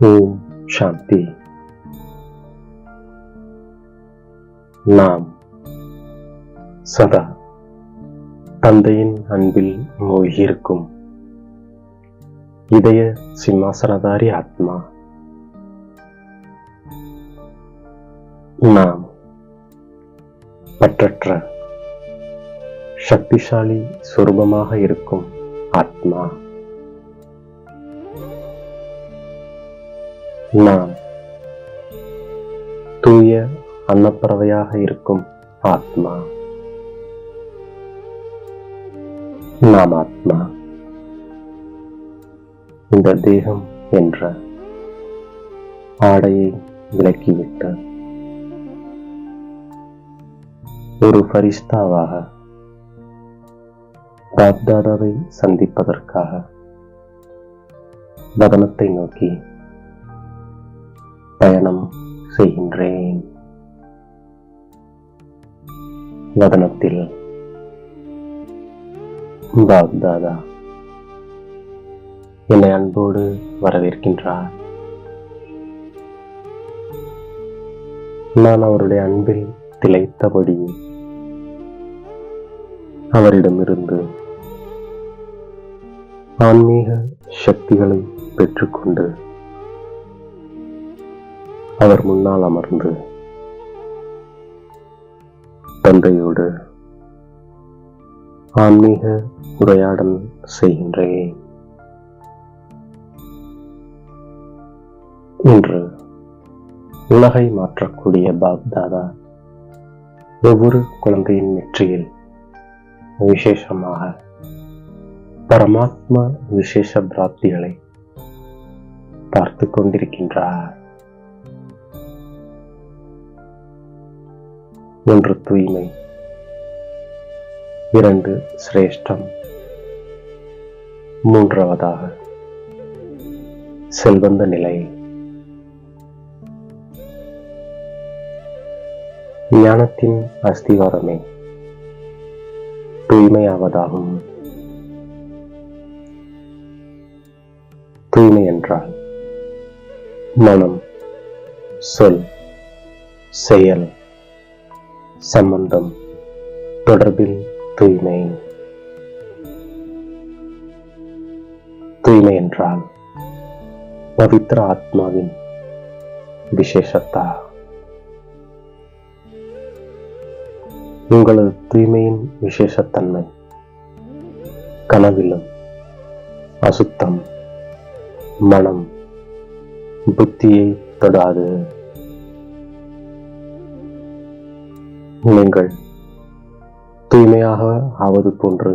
ஓம் சாந்தி. நாம் சதா தந்தையின் அன்பில் மூழ்கியிருக்கும் இதய சிம்மாசனதாரி ஆத்மா. நாம் பற்றற்ற சக்திசாலி சுரூபமாக இருக்கும் ஆத்மா. நாம் தூய அன்னப்பறவையாக இருக்கும் ஆத்மா. நாம் ஆத்மா. இந்த தேகம் என்ற ஆடையை விலக்கிவிட்டு ஒரு பரிஸ்தாவாக பாப்தாதாவை சந்திப்பதற்காக பதனத்தை நோக்கி பயணம் செய்கின்றேன். வதனத்தில் பாப்தாதா என்னை அன்போடு வரவேற்கின்றார். நான் அவருடைய அன்பில் திளைத்தபடி அவரிடமிருந்து ஆன்மீக சக்திகளை பெற்றுக்கொண்டு அவர் முன்னால் அமர்ந்து தந்தையோடு ஆன்மீக உரையாடல் செய்கின்றேன். இன்று உலகை மாற்றக்கூடிய பாப்தாதா ஒவ்வொரு குழந்தையின் நெற்றியில் விசேஷமாக பரமாத்மா விசேஷ பிராப்திகளை பார்த்து கொண்டிருக்கின்றார். ஒன்று தூய்மை இரண்டு சிரேஷ்டம். மூன்றாவதாக செல்வந்த நிலை. ஞானத்தின் அஸ்திவாரமே தூய்மையாவதாகும். தூய்மை என்றால் மனம் சொல் செயல். சம்பந்தம் தொடர்பில் தூய்மை. தூய்மை என்றால் பவித்திர ஆத்மாவின் விசேஷத்தா. உங்களது தூய்மையின் விசேஷத்தன்மை கனவிலும் அசுத்தம் மனம் புத்தியை தொடாது. நீங்கள் தூய்மையாக ஆவது போன்று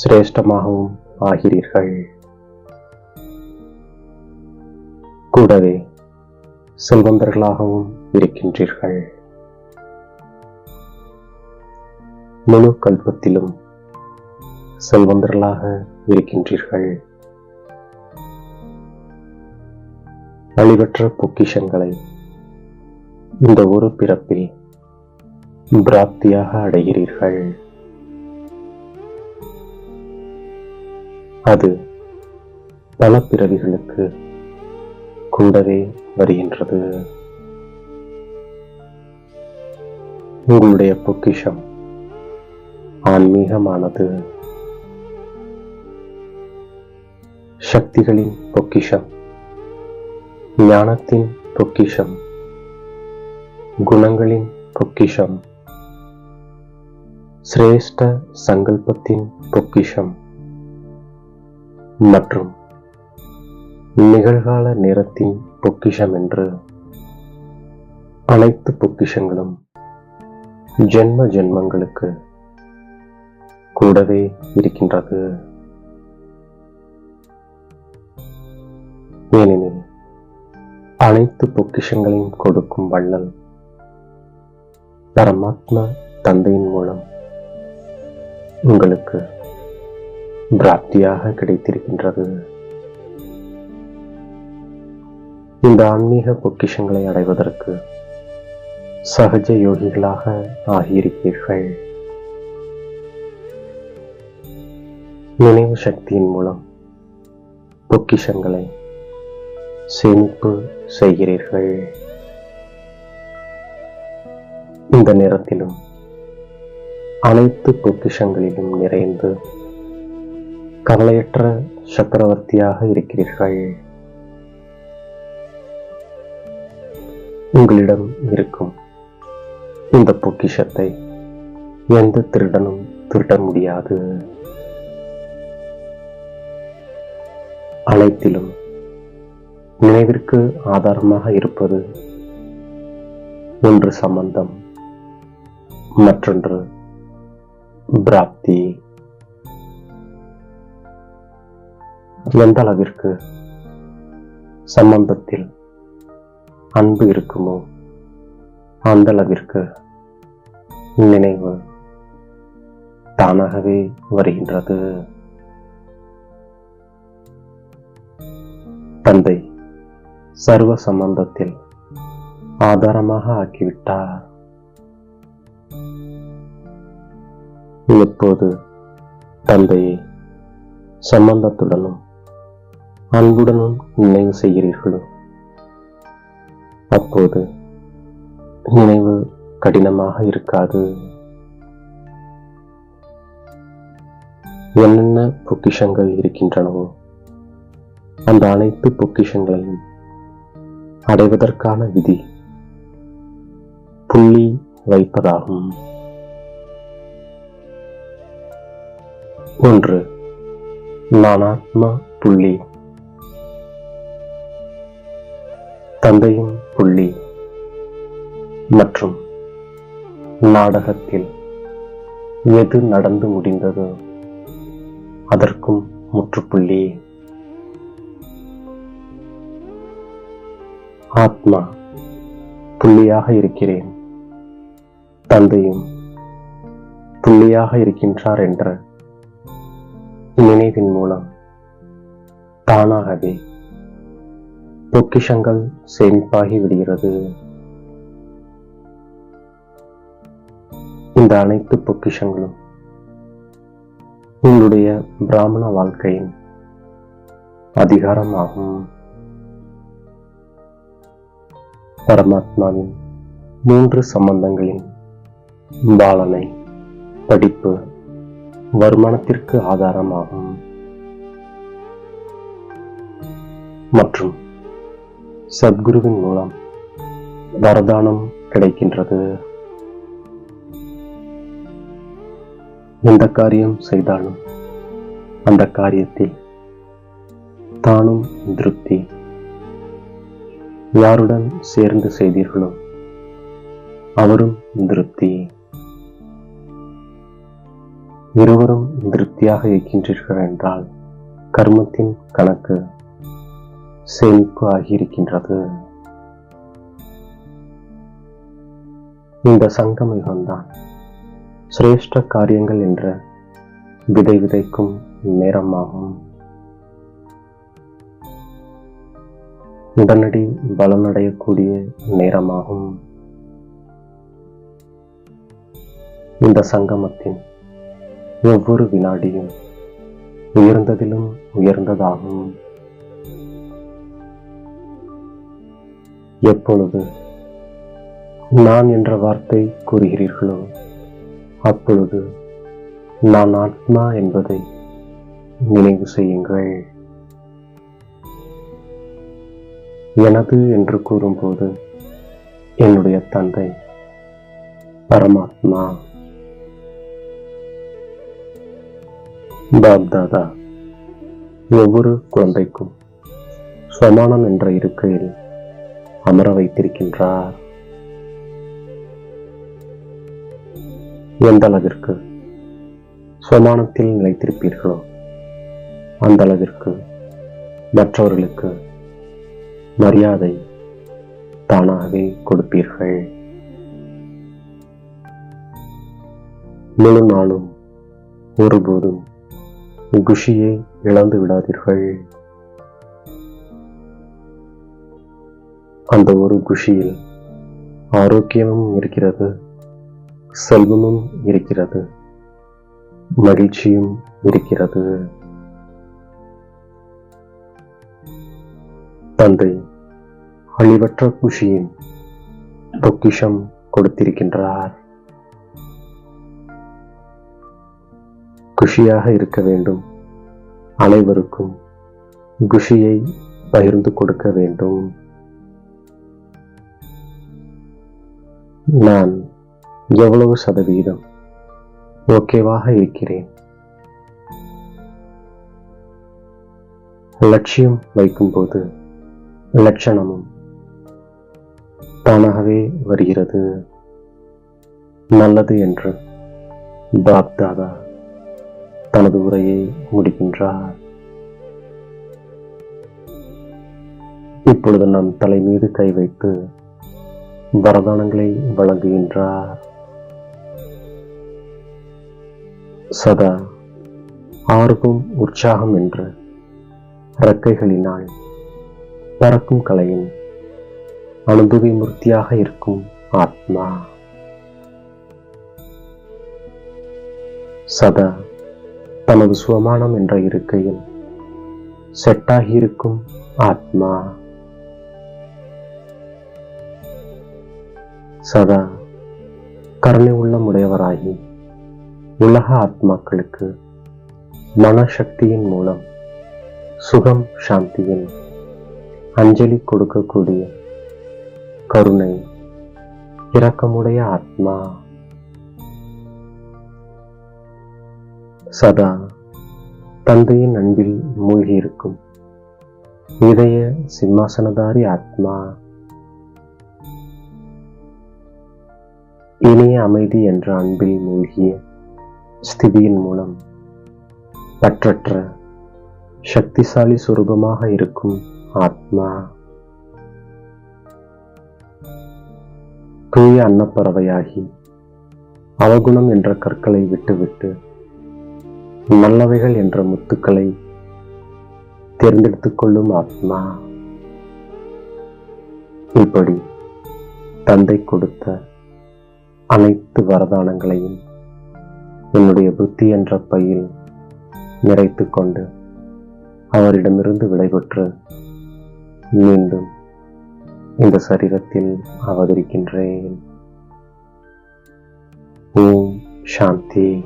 சிரேஷ்டமாகவும் ஆகிறீர்கள். கூடவே செல்வந்தர்களாகவும் இருக்கின்றீர்கள். முழு கல்பத்திலும் செல்வந்தர்களாக இருக்கின்றீர்கள். அழிவற்ற பொக்கிஷங்களை இந்த ஒரு பிறப்பில் பிராப்தியாக அடைகிறீர்கள். அது பல பிறவிகளுக்கு கூடவே வருகின்றது. உங்களுடைய பொக்கிஷம் ஆன்மீகமானது. சக்திகளின் பொக்கிஷம் ஞானத்தின் பொக்கிஷம் குணங்களின் பொக்கிஷம் சிரேஷ்ட சங்கல்பத்தின் பொக்கிஷம். மற்றும் நிகழ்கால நேரத்தின் பொக்கிஷம் என்று அனைத்து பொக்கிஷங்களும் ஜென்ம ஜென்மங்களுக்கு கூடவே இருக்கின்றது. ஏனெனில் அனைத்து பொக்கிஷங்களையும் கொடுக்கும் வள்ளல் பரமாத்மா தந்தையின் மூலம் உங்களுக்கு பிராப்தியாக கிடைத்திருக்கின்றது. இந்த ஆன்மீக பொக்கிஷங்களை அடைவதற்கு சகஜ யோகிகளாக ஆகியிருப்பீர்கள். நினைவு சக்தியின் மூலம் பொக்கிஷங்களை சேமிப்பு செய்கிறீர்கள். இந்த நேரத்திலும் அனைத்து பொக்கிஷங்களிலும் நிறைந்து கவலையற்ற சக்கரவர்த்தியாக இருக்கிறீர்கள். உங்களிடம் இருக்கும் இந்த பொக்கிஷத்தை எந்த திருடனும் திருட முடியாது. அனைத்திலும் நினைவிற்கு ஆதாரமாக இருப்பது ஒன்று சம்பந்தம் மற்றொன்று பிராப்தி. எந்த அளவிற்கு சம்பந்தத்தில் அன்பு இருக்குமோ அந்த அளவிற்கு நினைவு தானாகவே வருகின்றது. தந்தை சர்வ சம்பந்தத்தில் ஆதாரமாக ஆக்கிவிட்டார். எப்போது தந்தையை சம்பந்தத்துடனும் அன்புடனும் நினைவு செய்கிறீர்களோ? அப்போது நினைவு கடினமாக இருக்காது. என்னென்ன பொக்கிஷங்கள் இருக்கின்றனவோ அந்த அனைத்து பொக்கிஷங்களையும் அடைவதற்கான விதி புள்ளி வைப்பதாகும். ஒன்று. நானாத்மா புள்ளி. தந்தையின் புள்ளி. மற்றும் நாடகத்தில் எது நடந்து முடிந்ததோ அதற்கும் முற்றுப்புள்ளி. ஆத்மா புள்ளியாக இருக்கிறேன். தந்தையும் புள்ளியாக இருக்கின்றார் என்ற நினைவின் மூலம் தானாகவே பொக்கிஷங்கள் சேமிப்பாகி விடுகிறது. இந்த அனைத்து பொக்கிஷங்களும் உங்களுடைய பிராமண வாழ்க்கையின் அதிகாரமாகும். பரமாத்மாவின் மூன்று சம்பந்தங்களின் பாலனை படிப்பு வருமானத்திற்கு ஆதாரமாகும். மற்றும் சத்குருவின் மூலம் வரதானம் கிடைக்கின்றது. எந்த காரியம் செய்தாலும் அந்த காரியத்தில் தானும் திருப்தி. யாருடன் சேர்ந்து செய்தீர்களோ அவரும் திருப்தி. இருவரும் திருப்தியாக இருக்கின்றீர்கள் என்றால் கர்மத்தின் கணக்கு சேமிப்பு ஆகியிருக்கின்றது. இந்த சங்கம் யுகம்தான் சிரேஷ்ட காரியங்கள் என்ற விதை விதைக்கும் நேரமாகும். உடனடி பலனடையக்கூடிய நேரமாகும். இந்த சங்கமத்தின் ஒவ்வொரு வினாடியும் உயர்ந்ததிலும் உயர்ந்ததாகும். எப்பொழுது நான் என்ற வார்த்தை கூறுகிறீர்களோ அப்பொழுது நான் ஆத்மா என்பதை நினைவு செய்யுங்கள். எனது என்று கூறும்போது என்னுடைய தந்தை பரமாத்மா. பாப்தாதா ஒவ்வொரு குழந்தைக்கும் சமானம் என்ற இருக்கையில் அமர வைத்திருக்கின்றார். எந்த அளவிற்கு சமானத்தில் நிலைத்திருப்பீர்களோ அந்த அளவிற்கு மற்றவர்களுக்கு மரியாதை தானாகவே கொடுப்பீர்கள். முழு நாளும் ஒருபோதும் குஷியை இழந்து விடாதீர்கள். அந்த ஒரு குஷியில் ஆரோக்கியமும் இருக்கிறது செல்வமும் இருக்கிறது மகிழ்ச்சியும் இருக்கிறது. தந்தை அழிவற்ற குஷியின் பொக்கிஷம் கொடுத்திருக்கின்றார். குஷியாக இருக்க வேண்டும். அனைவருக்கும் குஷியை பகிர்ந்து கொடுக்க வேண்டும். நான் எவ்வளவு சதவீதம் ஓகேவாக இருக்கிறேன்? லட்சியம் வைக்கும்போது லட்சணமும் தானாகவே வருகிறது. நல்லது என்று பாப்தாதா தனது உரையை முடிக்கின்றார். இப்பொழுது நம் தலை மீது கை வைத்து வரதானங்களை வழங்குகின்றார். சதா ஆர்வம் உற்சாகம் என்று இறக்கைகளினால் பறக்கும் கலையின் அனுபவி மூர்த்தியாக இருக்கும் ஆத்மா. சதா தனது சுவமானம் என்ற இருக்கையில் செட்டாகியிருக்கும் ஆத்மா. சதா கருணை உள்ளமுடையவராகி உலக ஆத்மாக்களுக்கு மனசக்தியின் மூலம் சுகம் சாந்தியின் அஞ்சலி கொடுக்கக்கூடிய கருணை இரக்கமுடைய ஆத்மா. சதா தந்தையின் அன்பில் மூழ்கியிருக்கும் இதய சிம்மாசனதாரி ஆத்மா. இனிய அமைதி என்ற அன்பில் மூழ்கிய ஸ்திதியின் மூலம் பற்றற்ற சக்திசாலி சுரூபமாக இருக்கும் ஆத்மா. தூய அன்னப்பறவையாகி அவகுணம் என்ற கற்களை விட்டுவிட்டு நல்லவைகள் என்ற முத்துக்களை தேர்ந்தெடுத்துக் கொள்ளும் ஆத்மா. இப்படி தந்தை கொடுத்த அனைத்து வரதானங்களையும் என்னுடைய புத்தி என்ற பையில் நிறைத்து கொண்டு அவரிடமிருந்து விடைபெற்று மீண்டும் இந்த சரீரத்தில் அவதரிக்கின்றேன். ஓம் சாந்தி.